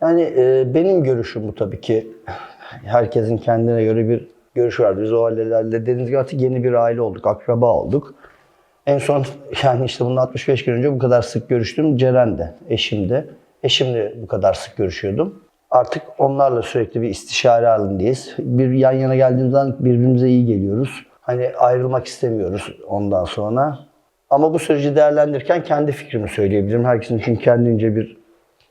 Yani e, benim görüşüm bu tabii ki. Herkesin kendine göre bir görüşü var. Biz o ailelerle dediğiniz gibi artık yeni bir aile olduk, akraba olduk. En son yani işte bunun 65 gün önce bu kadar sık görüştüğüm Ceren'de, eşimde. Eşimle bu kadar sık görüşüyordum. Artık onlarla sürekli bir istişare halindeyiz. Bir yan yana geldiğimiz zaman birbirimize iyi geliyoruz. Hani ayrılmak istemiyoruz ondan sonra. Ama bu süreci değerlendirirken kendi fikrimi söyleyebilirim. Herkesin çünkü kendince bir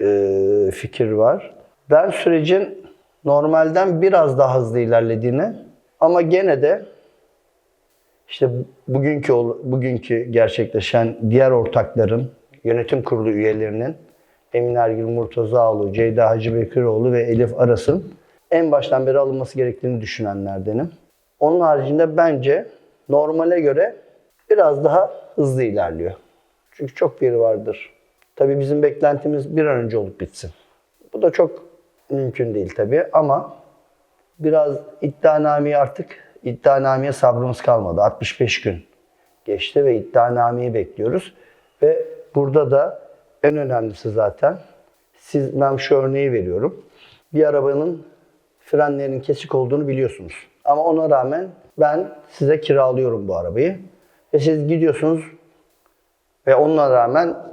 e, fikir var. Ben sürecin normalden biraz daha hızlı ilerlediğini ama gene de işte bugünkü bugünkü gerçekleşen diğer ortakların, yönetim kurulu üyelerinin Emin Ergül Murtazaoğlu, Ceyda Hacıbekiroğlu ve Elif Aras'ın en baştan beri alınması gerektiğini düşünenlerdenim. Onun haricinde bence normale göre biraz daha hızlı ilerliyor. Çünkü çok biri vardır. Tabii bizim beklentimiz bir an önce olup bitsin. Bu da çok mümkün değil tabii ama biraz iddianameye artık iddianameye sabrımız kalmadı. 65 gün geçti ve iddianameyi bekliyoruz. Ve burada da en önemlisi zaten siz ben şu örneği veriyorum. Bir arabanın frenlerinin kesik olduğunu biliyorsunuz. Ama ona rağmen ben size kiralıyorum bu arabayı. Ve siz gidiyorsunuz ve onunla rağmen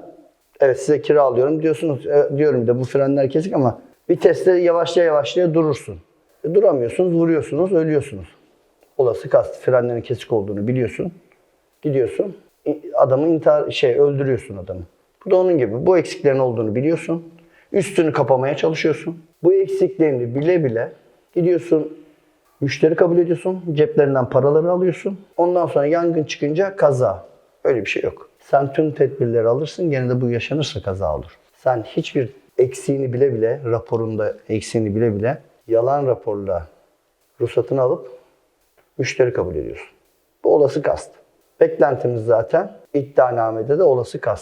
evet size kiralıyorum diyorsunuz. E, diyorum da bu frenler kesik ama viteste yavaşlaya yavaşlaya durursun. E, duramıyorsunuz, vuruyorsunuz, ölüyorsunuz. Olası kast frenlerin kesik olduğunu biliyorsun. Gidiyorsun. Adamı intihar şey öldürüyorsun adamı. Bu da onun gibi. Bu eksiklerin olduğunu biliyorsun. Üstünü kapamaya çalışıyorsun. Bu eksiklerini bile bile gidiyorsun Müşteri kabul ediyorsun, ceplerinden paraları alıyorsun. Ondan sonra yangın çıkınca kaza. Öyle bir şey yok. Sen tüm tedbirleri alırsın, gene de bu yaşanırsa kaza olur. Sen hiçbir eksiğini bile bile, raporunda eksiğini bile bile yalan raporla ruhsatını alıp müşteri kabul ediyorsun. Bu olası kast. Beklentimiz zaten iddianamede de olası kast.